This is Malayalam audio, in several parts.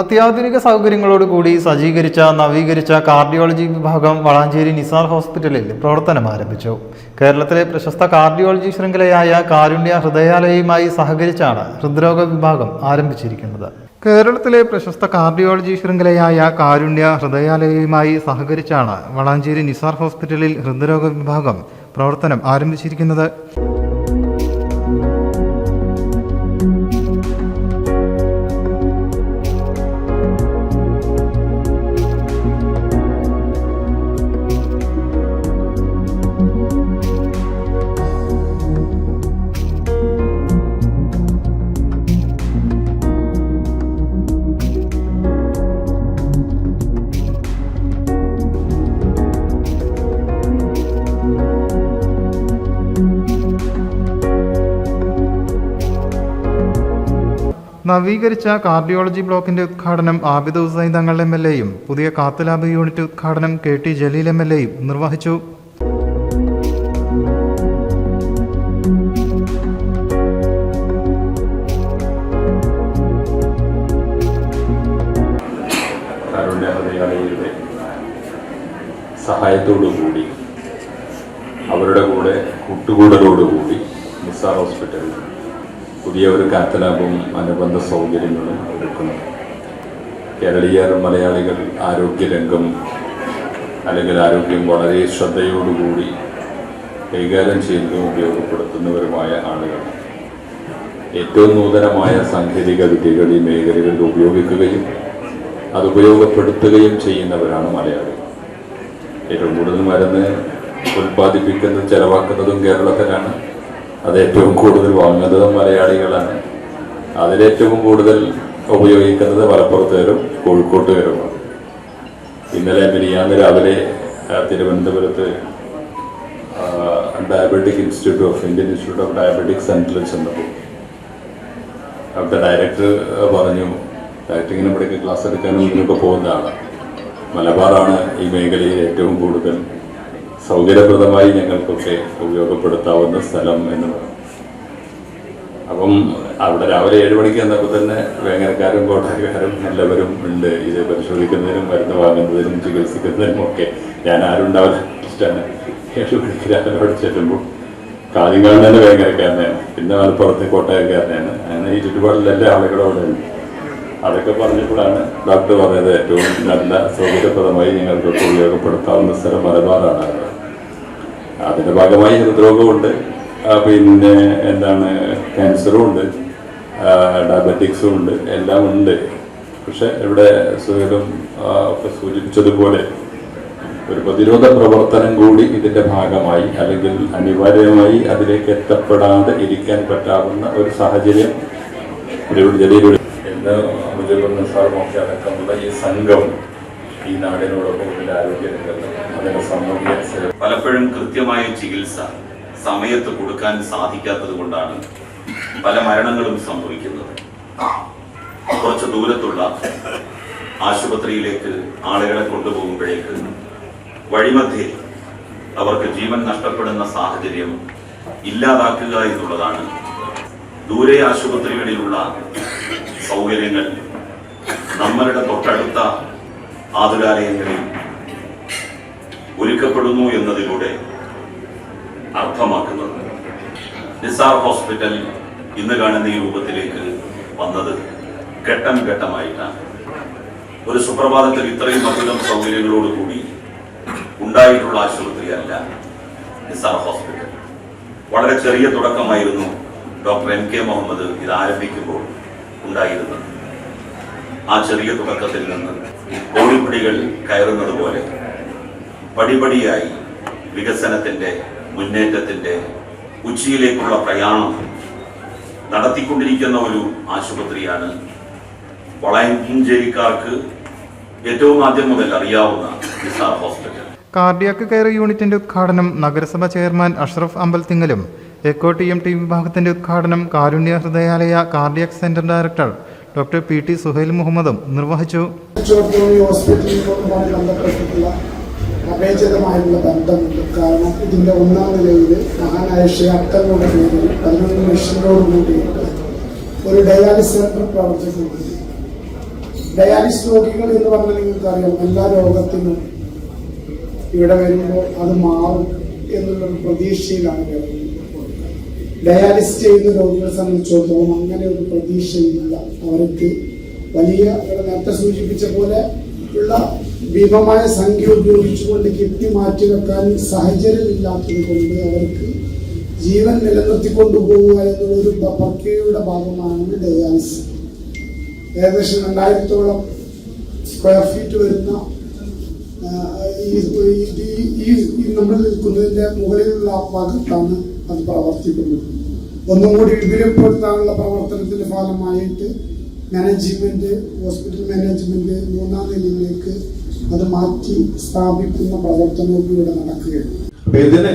അത്യാധുനിക സൗകര്യങ്ങളോടുകൂടി സജ്ജീകരിച്ച നവീകരിച്ച കാർഡിയോളജി വിഭാഗം വളാഞ്ചേരി നിസാർ ഹോസ്പിറ്റലിൽ പ്രവർത്തനം ആരംഭിച്ചു. കേരളത്തിലെ പ്രശസ്ത കാർഡിയോളജി ശൃംഖലയായ കാരുണ്യ ഹൃദയാലയുമായി സഹകരിച്ചാണ് ഹൃദ്രോഗ വിഭാഗം ആരംഭിച്ചിരിക്കുന്നത്. കേരളത്തിലെ പ്രശസ്ത കാർഡിയോളജി ശൃംഖലയായ കാരുണ്യ ഹൃദയാലയുമായി സഹകരിച്ചാണ് വളാഞ്ചേരി നിസാർ ഹോസ്പിറ്റലിൽ ഹൃദ്രോഗ വിഭാഗം പ്രവർത്തനം ആരംഭിച്ചിരിക്കുന്നത്. നവീകരിച്ച കാർഡിയോളജി ബ്ലോക്കിന്റെ ഉദ്ഘാടനം ആബിദ് ഹുസൈൻ തങ്ങൾ എം എൽ എയും പുതിയ കാത്ത് ലാബ് യൂണിറ്റ് ഉദ്ഘാടനം K T Jaleel M L എയും നിർവഹിച്ചു. സഹായത്തോടുകൂടി അവരുടെ കൂടെ കൂട്ടുകൂടലോടുകൂടി നിസാർ ഹോസ്പിറ്റലിൽ പുതിയ ഒരു കാത്തലാബും അനുബന്ധ സൗകര്യങ്ങളും ഒരുക്കുന്നു കേരളീയർ മലയാളികൾ ആരോഗ്യരംഗം അല്ലെങ്കിൽ ആരോഗ്യം വളരെ ശ്രദ്ധയോടുകൂടി കൈകാര്യം ചെയ്യുന്നതും ഉപയോഗപ്പെടുത്തുന്നവരുമായ ആളുകൾ. ഏറ്റവും നൂതനമായ സാങ്കേതിക വിദ്യകൾ ഈ മേഖലകളിൽ ഉപയോഗിക്കുകയും അത് ഉപയോഗപ്പെടുത്തുകയും ചെയ്യുന്നവരാണ് മലയാളികൾ ഏറ്റവും കൂടുതൽ മരുന്ന് ഉൽപ്പാദിപ്പിക്കുന്നതും ചെലവാക്കുന്നതും കേരളത്തിലാണ്. അത് ഏറ്റവും കൂടുതൽ വാങ്ങുന്നതും മലയാളികളാണ്. അതിലേറ്റവും കൂടുതൽ ഉപയോഗിക്കുന്നത് മലപ്പുറത്തുകാരും കോഴിക്കോട്ടുകാരുമാണ് ഇന്നലെ മിനിയാന്ന് രാവിലെ തിരുവനന്തപുരത്ത് diabetic institute of Indian institute of diabetic സെന്ററിൽ ചെന്നപ്പോൾ അവിടുത്തെ ഡയറക്ടർ പറഞ്ഞു ഡയറക്ടറിങ്ങനെ ഇവിടേക്ക് ക്ലാസ് എടുക്കാനും ഇതിനൊക്കെ പോകുന്നതാണ്. മലബാറാണ് ഈ മേഖലയിൽ ഏറ്റവും കൂടുതൽ സൗകര്യപ്രദമായി ഞങ്ങൾക്കൊക്കെ ഉപയോഗപ്പെടുത്താവുന്ന സ്ഥലം എന്ന് പറഞ്ഞു അപ്പം അവിടെ രാവിലെ ഏഴ് മണിക്ക് വന്നപ്പോൾ തന്നെ വേങ്ങനക്കാരും കോട്ടയക്കാരും എല്ലാവരും ഉണ്ട്. ഇത് പരിശോധിക്കുന്നതിനും മരുന്ന് വാങ്ങുന്നതിനും ചികിത്സിക്കുന്നതിനും ഒക്കെ ഞാൻ ആരും ഉണ്ടാവില്ല ഇഷ്ടമാണ് ഏഴ് മണിക്ക് രാവിലെ അവിടെ ചെല്ലുമ്പോൾ കാര്യങ്ങൾ തന്നെ വേങ്ങരക്കാരനെയാണ് പിന്നെ മലപ്പുറത്ത് കോട്ടയക്കാരനെയാണ് അങ്ങനെ ഈ ചുറ്റുപാടിലെല്ലാ ആളുകളും അവിടെ ഉണ്ട്. അതൊക്കെ പറഞ്ഞപ്പോഴാണ് ഡോക്ടർ പറഞ്ഞത് ഏറ്റവും നല്ല സൗകര്യപ്രദമായി ഞങ്ങൾക്ക് ഉപയോഗപ്പെടുത്താവുന്ന സ്ഥലം മലബാറാണ്. അതിന്റെ ഭാഗമായി ഹൃദ്രോഗമുണ്ട് പിന്നെ എന്താണ് ക്യാൻസറും ഉണ്ട്. ഡയബറ്റിക്സും ഉണ്ട്. എല്ലാം ഉണ്ട്. പക്ഷെ ഇവിടെ സുഖം ഒക്കെ സൂചിപ്പിച്ചതുപോലെ ഒരു പ്രതിരോധ പ്രവർത്തനം കൂടി ഇതിന്റെ ഭാഗമായി അല്ലെങ്കിൽ അനിവാര്യമായി അതിലേക്ക് എത്തപ്പെടാതെ ഇരിക്കാൻ പറ്റാവുന്ന ഒരു സാഹചര്യം ഒരു ജലീലൂടെ എന്ന് മുജീബ് നിസാറും ഒക്കെ അടക്കമുള്ള ഈ സംഘം ഈ നാടിനോടൊപ്പം ആരോഗ്യ രംഗത്ത് പലപ്പോഴും കൃത്യമായ ചികിത്സ സമയത്ത് കൊടുക്കാൻ സാധിക്കാത്തത് കൊണ്ടാണ് പല മരണങ്ങളും സംഭവിക്കുന്നത്. കുറച്ച് ദൂരത്തുള്ള ആശുപത്രിയിലേക്ക് ആളുകളെ കൊണ്ടുപോകുമ്പോഴേക്ക് വഴിമധ്യേ അവർക്ക് ജീവൻ നഷ്ടപ്പെടുന്ന സാഹചര്യം ഇല്ലാതാക്കുക എന്നുള്ളതാണ്. ദൂരെ ആശുപത്രികളിലുള്ള സൗകര്യങ്ങൾ നമ്മളുടെ തൊട്ടടുത്ത ആതുരാലയങ്ങളിൽ ഒരുക്കപ്പെടുന്നു എന്നതിലൂടെ അർത്ഥമാക്കുന്നത്. നിസാർ ഹോസ്പിറ്റൽ ഇന്ന് കാണുന്ന ഈ രൂപത്തിലേക്ക് വന്നത് ഘട്ടം ഘട്ടമായിട്ടാണ്. ഒരു സുപ്രഭാതത്തിൽ ഇത്രയും അധികം സൗകര്യങ്ങളോടുകൂടി ഉണ്ടായിട്ടുള്ള ആശുപത്രിയല്ല നിസാർ ഹോസ്പിറ്റൽ. വളരെ ചെറിയ തുടക്കമായിരുന്നു ഡോക്ടർ എം കെ മുഹമ്മദ് ഇത് ആരംഭിക്കുമ്പോൾ. ഉണ്ടായിരുന്നത് ആ ചെറിയ തുടക്കത്തിൽ നിന്ന് കോടിപ്പടികൾ കയറുന്നത് പോലെ പടിപടിയായി വികസനത്തിന്റെ മുന്നേറ്റത്തിന്റെ ഉച്ചയിലേക്കുള്ള പ്രയാണം നടത്തിക്കൊണ്ടിരിക്കുന്ന ഒരു ആശുപത്രിയാണ് വളയഞ്ചേരിക്കാർക്ക് ഏറ്റവും ആദ്യം മുതൽ അറിയാവുന്ന നിസാർ ഹോസ്പിറ്റൽ. കാർഡിയാക് കെയർ യൂണിറ്റിന്റെ ഉദ്ഘാടനം നഗരസഭ ചെയർമാൻ അഷ്റഫ് അമ്പൽത്തിങ്ങലും എക്കോ ടി വിഭാഗത്തിന്റെ ഉദ്ഘാടനം Karunya Hridayalaya cardiac centre director doctor P T Suhail മുഹമ്മദും നിർവഹിച്ചു. അപേക്ഷിതമായിട്ടുള്ള ബന്ധമുണ്ട് കാരണം ഇതിന്റെ ഒന്നാം നിലയിൽ മഹാനായ ഷേ അക്തറിനോട് പേരിൽ പതിനൊന്ന് മെഷീനോട് കൂടിയിട്ട് ഒരു ഡയാലിസിസ് സെന്റർ പ്രവർത്തിക്കുന്നുണ്ട് ഡയാലിസ് രോഗികൾ എന്ന് പറഞ്ഞാൽ നിങ്ങൾക്കറിയാം എല്ലാ രോഗത്തിനും ഇവിടെ വരുമ്പോൾ അത് മാറും എന്നുള്ളൊരു പ്രതീക്ഷയിലാണ് വരുന്നത് ഡയാലിസിസ് ചെയ്യുന്ന രോഗികളെ സംബന്ധിച്ചിടത്തോളം അങ്ങനെ ഒരു പ്രതീക്ഷയില്ല. അവർക്ക് വലിയ നേരത്തെ സൂചിപ്പിച്ച പോലെ ഉള്ള ഭീമമായ സംഖ്യ ഉപയോഗിച്ചുകൊണ്ട് കിഡ്നി മാറ്റി വെക്കാൻ സാഹചര്യമില്ലാത്തത് കൊണ്ട് അവർക്ക് ജീവൻ നിലനിർത്തിക്കൊണ്ടു പോവുക എന്നുള്ള ഒരു പ്രക്രിയയുടെ ഭാഗമാണ് ഡയാലിസ് ഏകദേശം രണ്ടായിരത്തോളം സ്ക്വയർ ഫീറ്റ് വരുന്ന ഈ നമ്മൾ നിൽക്കുന്നതിന്റെ മുകളിലുള്ള ആ ഭാഗത്താണ് അത് പ്രവർത്തിക്കുന്നത്. ഒന്നും കൂടി വിപുലപ്പെടുത്താനുള്ള പ്രവർത്തനത്തിന്റെ ഫലമായിട്ട് മാനേജ്മെന്റ് ഹോസ്പിറ്റൽ മാനേജ്മെന്റ് മൂന്നാം നിലയിലേക്ക് അത് മാറ്റി സ്ഥാപിക്കുന്ന പ്രവർത്തനവും ഇവിടെ നടക്കുകയാണ്. ഇതിന്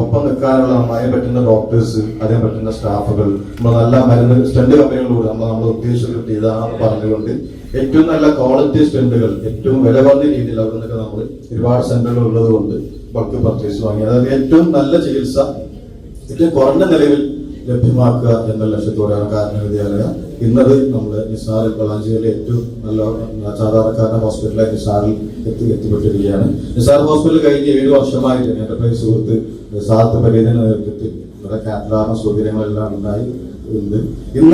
ഒപ്പം നിൽക്കാനുള്ള നന്നായി പറ്റുന്ന ഡോക്ടേഴ്സ് അതേ പറ്റുന്ന സ്റ്റാഫുകൾ നമ്മൾ നല്ല മരുന്ന് സ്റ്റണ്ട് കമ്പനികളിലൂടെ നമ്മൾ നമ്മൾ ഉദ്ദേശിച്ചിട്ട് ഇതാണെന്ന് പറഞ്ഞുകൊണ്ട് ഏറ്റവും നല്ല ക്വാളിറ്റി സ്റ്റണ്ടുകൾ ഏറ്റവും വില രീതിയിൽ അവിടെ നിന്നൊക്കെ നമ്മൾ ഒരുപാട് സെന്ററുകൾ ഉള്ളത് കൊണ്ട് ബൾക്ക് പർച്ചേസ് വാങ്ങി. അതായത് ഏറ്റവും നല്ല ചികിത്സ ഏറ്റവും കുറഞ്ഞ നിലവിൽ ലഭ്യമാക്കുക എന്ന ലക്ഷ്യത്തോടെയാണ് കാരണ വിദ്യാലയ. ഇന്നത് നമ്മൾ നിസാറിൽ വളാഞ്ചേരിയിലെ ഏറ്റവും നല്ല സാധാരണക്കാരന ഹോസ്പിറ്റലായ നിസാറിൽ എത്തി എത്തിപ്പെട്ടിരിക്കുകയാണ്. നിസാർ ഹോസ്പിറ്റൽ കഴിഞ്ഞ് ഏഴ് വർഷമായിട്ട് എന്റെ പേര് സുഹൃത്ത് സാത്ത് പരീതിന്റെ നേതൃത്വത്തിൽ ഇവിടെ കാറ്റലാറിന സൗകര്യങ്ങളെല്ലാം ഉണ്ടായി ഉണ്ട്.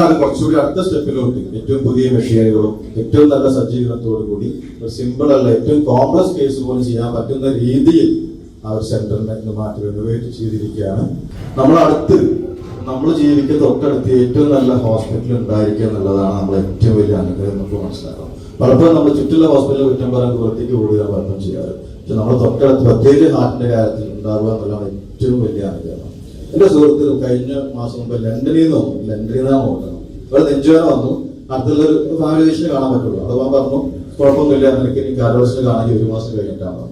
അത് കുറച്ചുകൂടി അടുത്ത സ്റ്റെപ്പിലോട്ട് ഏറ്റവും പുതിയ മെഷീനുകളും ഏറ്റവും നല്ല സജ്ജീകരണത്തോടു കൂടി ഒരു സിമ്പിൾ അല്ല ഏറ്റവും കോംപ്ലക്സ് കേസ് പോലും ചെയ്യാൻ പറ്റുന്ന രീതിയിൽ ആ ഒരു സെന്ററിനെ മാറ്റി റിനോവേറ്റ് ചെയ്തിരിക്കുകയാണ്. നമ്മൾ അടുത്ത് നമ്മൾ ജീവിക്കുന്ന തൊട്ടടുത്ത് ഏറ്റവും നല്ല ഹോസ്പിറ്റൽ ഉണ്ടായിരിക്കുക എന്നുള്ളതാണ് നമ്മൾ ഏറ്റവും വലിയ അനുഗ്രഹം നമുക്ക് മനസ്സിലാക്കാം. പലപ്പോഴും നമ്മൾ ചുറ്റുള്ള ഹോസ്പിറ്റലിൽ കുറ്റം പറയാൻ ദൂരത്തേക്ക് ഓടുകയാണ് പലപ്പോഴും ചെയ്യാറ്. പക്ഷെ നമ്മൾ തൊട്ടടുത്ത് പ്രത്യേകിച്ച് ഹാർട്ടിന്റെ കാര്യത്തിൽ ഉണ്ടാവുക എന്നുള്ളതാണ് ഏറ്റവും വലിയ അനുഗ്രഹം. എന്റെ സുഹൃത്ത് കഴിഞ്ഞ മാസം മുമ്പ് ലണ്ടനിൽ നിന്ന് വന്നു. ലണ്ടനിൽ നിന്നാണ് നോക്കണം ഇവിടെ നെഞ്ചുവേന വന്നു. അടുത്തുള്ളൊരു ഫാമിലി കാണാൻ പറ്റുള്ളൂ. ഞാൻ പറഞ്ഞു കുഴപ്പമൊന്നുമില്ല എനിക്ക് ഇനി കാലവർഷം കാണാൻ ഒരു മാസം കഴിഞ്ഞിട്ടാണ്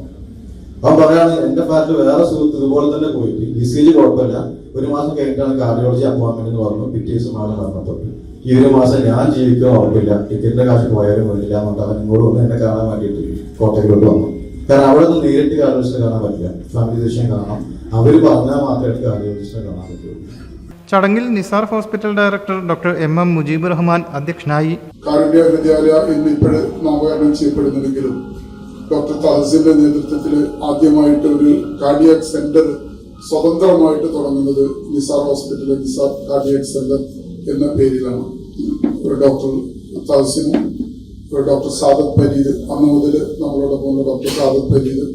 അവൻ പറയാണ് എന്റെ ഫാറ്റിൽ വേറെ സുഹൃത്ത് ഇതുപോലെ തന്നെ പോയിട്ട് ഇ സി ജി കുഴപ്പമില്ല. ഒരു മാസം കഴിഞ്ഞിട്ടാണ് കാർഡിയോളജി അപ്പോയിന്റ്മെന്റ് എന്ന് പറഞ്ഞു. പിറ്റേ ദിവസം ആണ് മരണപ്പെട്ടു ഈ ഒരു മാസം ഞാൻ ജീവിക്കാൻ ഉറപ്പില്ല. ടിക്കറ്റിന്റെ കാശ് പോയാലും വേണ്ടില്ല എന്നുകൊണ്ട് അവൻ ഇങ്ങോട്ട് വന്ന് എന്നെ കാണാൻ വേണ്ടിയിട്ട് കോട്ടയിലോട്ട് വന്നു. കാരണം അവിടെ നിന്ന് നേരിട്ട് കാർഡിയോളജിസ്റ്റ് കാണാൻ പറ്റില്ല. ഫാമിലി ഫിസിഷ്യനെ കാണാം അവർ പറഞ്ഞാൽ മാത്രമേ കാർഡിയോളജിസ്റ്റിനെ കാണാൻ പറ്റുള്ളൂ. ചടങ്ങിൽ Nizar hospital director doctor M M Mujeeb Rahman അധ്യക്ഷനായി. കാരുണ്യ വിദ്യാലയ ഇപ്പോഴും നാമകരണം ചെയ്യപ്പെടുന്നുണ്ടെങ്കിലും ഡോക്ടർ തഹസിന്റെ നേതൃത്വത്തിൽ ആദ്യമായിട്ട് ഒരു കാർഡിയാക് സെന്റർ സ്വതന്ത്രമായിട്ട് തുടങ്ങുന്നത് നിസാർ ഹോസ്പിറ്റലിലെ നിസാർ കാർഡിയാക് സെന്റർ എന്ന പേരിലാണ്. ഒരു ഡോക്ടർ തഹസിനും ഡോക്ടർ സാദത് പരീദ് അന്ന് മുതൽ നമ്മളോടൊപ്പം ഡോക്ടർ സാദത് പരീദ്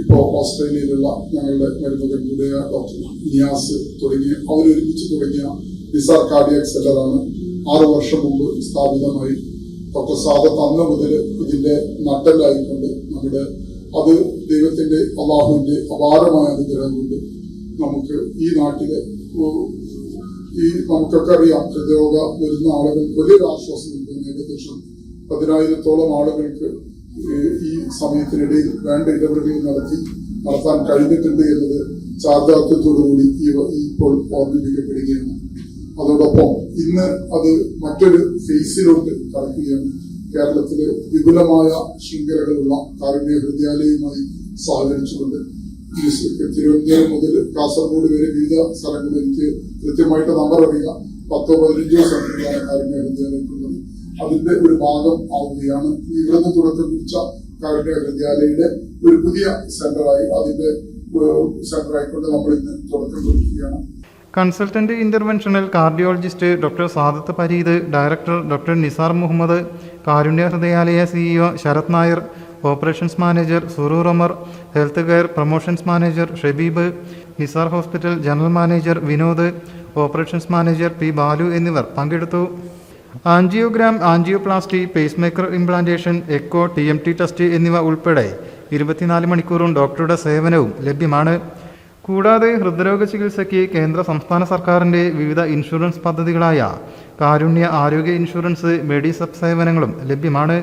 ഇപ്പോൾ ഓസ്ട്രേലിയയിലുള്ള ഞങ്ങളുടെ മരുമകൻ കൂടിയ ഡോക്ടർ നിയാസ് തുടങ്ങിയ അവരൊരുമിച്ച് തുടങ്ങിയ നിസാർ കാർഡിയാക് സെന്ററാണ് ആറു വർഷം മുമ്പ് സ്ഥാപിതമായി ഡോക്ടർ സാദത്ത് അന്ന് മുതൽ ഇതിന്റെ നട്ടലായിക്കൊണ്ട് നമ്മുടെ അത് ദൈവത്തിന്റെ അള്ളാഹുവിന്റെ അപാരമായ അനുഗ്രഹം കൊണ്ട് നമുക്ക് ഈ നാട്ടിലെ ഈ നമുക്കൊക്കെ അറിയാം ഹൃദയരോഗ വരുന്ന ആളുകൾക്ക് വലിയൊരു ആശ്വാസം നൽകുന്നു. ഏകദേശം പതിനായിരത്തോളം ആളുകൾക്ക് ഈ- സമയത്തിനിടയിൽ വേണ്ട ഇടപെടലുകൾ നടത്തി നടത്താൻ കഴിഞ്ഞിട്ടുണ്ട് എന്നത് ഈ ഇപ്പോൾ ഓർമ്മിപ്പിക്കപ്പെടുകയാണ്. അതോടൊപ്പം ഇന്ന് അത് മറ്റൊരു ഫേസിലോട്ട് കടക്കുകയാണ് കേരളത്തിലെ വിപുലമായ ശൃംഖലകളുള്ള കാരുണ്യ ഹൃദയാലയവുമായി സഹകരിച്ചുകൊണ്ട് തിരുവനന്തപുരം മുതൽ കാസർഗോഡ് വരെ വിവിധ സ്ഥലങ്ങളിൽ എനിക്ക് കൃത്യമായിട്ട് നമ്പർ അറിയാം പത്തോ പതിനഞ്ചോ സെന്ററുകളാണ് കാരുണ്യ ഹൃദയാലയത്തിലുള്ളത്. അതിന്റെ ഒരു ഭാഗം ആവുകയാണ്. ഇവിടുന്ന് തുടക്കം കുറിച്ച കാരുണ്യ ഹൃദയാലയുടെ ഒരു പുതിയ സെന്ററായി അതിന്റെ സെന്ററായിക്കൊണ്ട് നമ്മൾ ഇന്ന് തുടക്കം കുറിക്കുകയാണ്. Consultant interventional cardiologist doctor Sadath Pareed director doctor Nizar Muhammad Karunya Hridayalaya CEO Sarath Nair operations manager Suroor Omar health care promotions manager Shabeeb Nizar hospital general manager Vinod operations manager P Balu എന്നിവർ പങ്കെടുത്തു. Angiogram angioplasty pacemaker implantation echo T M T test എന്നിവ ഉൾപ്പെടെ ഇരുപത്തിനാല് മണിക്കൂറും ഡോക്ടറുടെ സേവനവും ലഭ്യമാണ്. കൂടാതെ ഹൃദ്രോഗ ചികിത്സയ്ക്ക് കേന്ദ്ര സംസ്ഥാന സർക്കാരിന്റെ വിവിധ ഇൻഷുറൻസ് പദ്ധതികളായ കാരുണ്യ ആരോഗ്യ ഇൻഷുറൻസ് മെഡിസബ് സേവനങ്ങളും ലഭ്യമാണ്.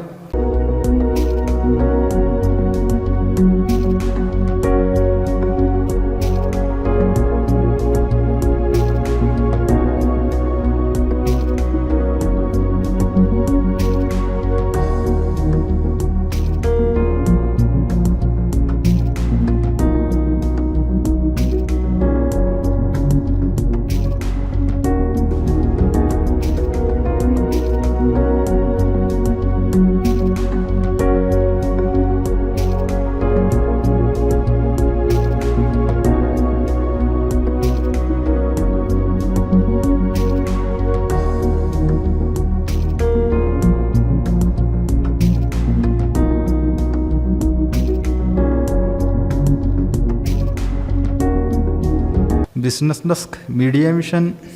Business desk media mission.